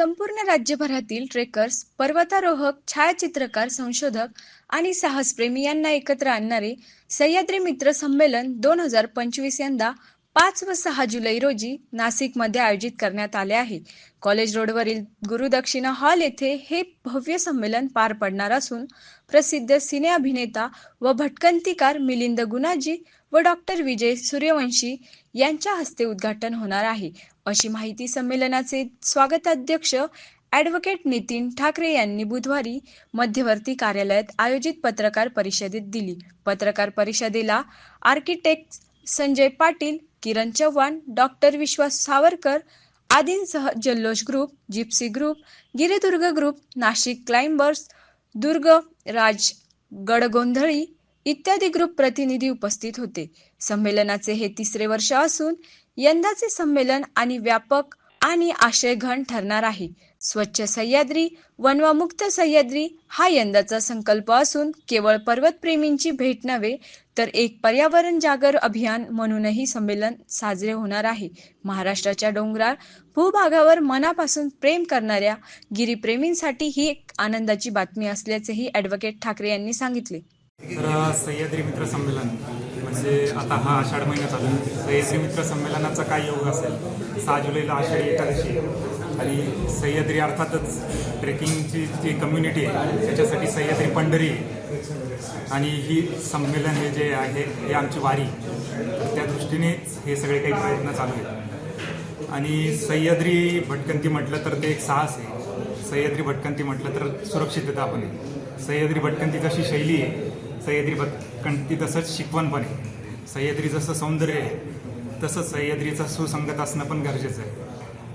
संपूर्ण राज्यभरातील ट्रेकर्स पर्वतारोहक छायाचित्रकार संशोधक आणि साहसप्रेमी यांना एकत्र आणणारे सह्याद्री मित्र संमेलन दोन हजार पंचवीस यंदा पाच व सहा जुलै रोजी नाशिकमध्ये आयोजित करण्यात आले आहे. कॉलेज रोडवरील गुरुदक्षिणा हॉल येथे हे भव्य संमेलन पार पडणार असून प्रसिद्ध सिने अभिनेता व भटकंतीकार मिलिंद गुणाजी व डॉक्टर विजय सूर्यवंशी यांच्या हस्ते उद्घाटन होणार आहे. अशी माहिती संमेलनाचे स्वागताध्यक्ष ॲडव्होकेट नितीन ठाकरे यांनी बुधवारी मध्यवर्ती कार्यालयात आयोजित पत्रकार परिषदेत दिली. पत्रकार परिषदेला आर्किटेक्ट संजय पाटील किरण चव्हाण डॉक्टर विश्वास सावरकर आदींसह जल्लोष group gypsy group Giridurg group Nashik climbers Durg Raj Gadgondhali इत्यादी ग्रुप प्रतिनिधी उपस्थित होते. संमेलनाचे हे तिसरे वर्ष असून यंदाचे संमेलन आणि व्यापक आणि आशयघन ठरणार आहे. स्वच्छ सह्याद्री वनवामुक्त सह्याद्री हा यंदाचा संकल्प असून केवळ पर्वतप्रेमींची भेट नव्हे तर एक पर्यावरण जागर अभियान म्हणूनही संमेलन साजरे होणार आहे. महाराष्ट्राच्या डोंगराळ भूभागावर मनापासून प्रेम करणाऱ्या गिरीप्रेमींसाठी ही एक आनंदाची बातमी असल्याचेही ॲडव्होकेट ठाकरे यांनी सांगितले. तर सह्याद्री मित्र संमेलन म्हणजे आता हा आषाढ महिना चालू आहे. सह्याद्री मित्र संमेलनाचा काय योग असेल? सहा जुलैला आषाढी एकादशी आणि सह्याद्री अर्थातच ट्रेकिंगची जी कम्युनिटी आहे त्याच्यासाठी सह्याद्री पंढरी आणि ही संमेलन हे जे आहे हे आमची वारी. तर त्या दृष्टीनेच हे सगळे काही प्रयत्न चालू आहेत. आणि सह्याद्री भटकंती म्हटलं तर ते एक साहस आहे. सह्याद्री भटकंती म्हटलं तर सुरक्षितता पण आहे. सह्याद्री भटकंती कशी शैली आहे सह्याद्री ती तसंच शिकवण पण आहे सह्याद्री जसं सौंदर्य आहे तसंच सह्याद्रीचा सुसंगत असणं पण गरजेचं आहे.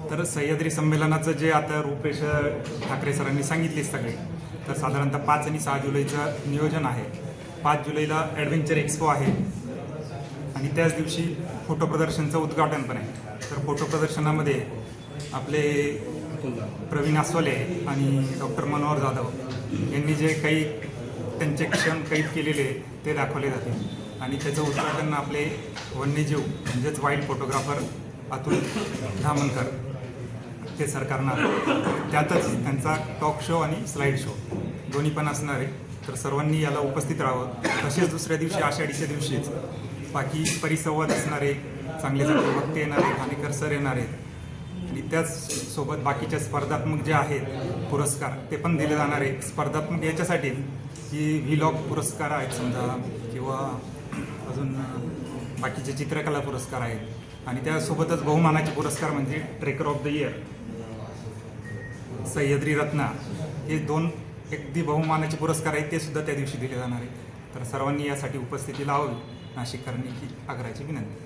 तर सह्याद्री संमेलनाचं जे आता रुपेश ठाकरे सरांनी सांगितले सगळे तर साधारणतः पाच आणि सहा जुलैचं नियोजन आहे. पाच जुलैला ॲडव्हेंचर एक्स्पो आहे. आणि त्याच दिवशी फोटो प्रदर्शनचं उद्घाटन पण आहे. तर फोटो प्रदर्शनामध्ये आपले प्रवीण आसोले आणि डॉक्टर मनोहर जाधव यांनी जे काही त्यांचे क्षण कैद केलेले ते दाखवले जाते. आणि त्याचं उद्घाटन आपले वन्यजीव म्हणजेच वाईल्ड फोटोग्राफर अतुल धामनकर ते सरकारनं त्यातच त्यांचा टॉक शो आणि स्लाईड शो दोन्ही पण असणार आहे. तर सर्वांनी याला उपस्थित राहावं. तसेच दुसऱ्या दिवशी आषाढीच्या दिवशीच बाकी परिसंवाद असणारे चांगले चांगले वक्ते येणारे खानेकर सर येणार आहेत. आणि त्याच सोबत बाकीच्या स्पर्धात्मक जे आहेत पुरस्कार ते पण दिले जाणार आहेत. स्पर्धात्मक याच्यासाठी की व्हिलॉग पुरस्कार आहेत समजा किंवा अजून बाकीचे चित्रकला पुरस्कार आहेत. आणि त्यासोबतच बहुमानाचे पुरस्कार म्हणजे trekker of the year Sahyadri Ratna. हे दोन अगदी बहुमानाचे पुरस्कार आहेत ते सुद्धा त्या दिवशी दिले जाणार आहेत. तर सर्वांनी यासाठी उपस्थिती लावावी नाशिककरांनी ही आग्रहाची विनंती.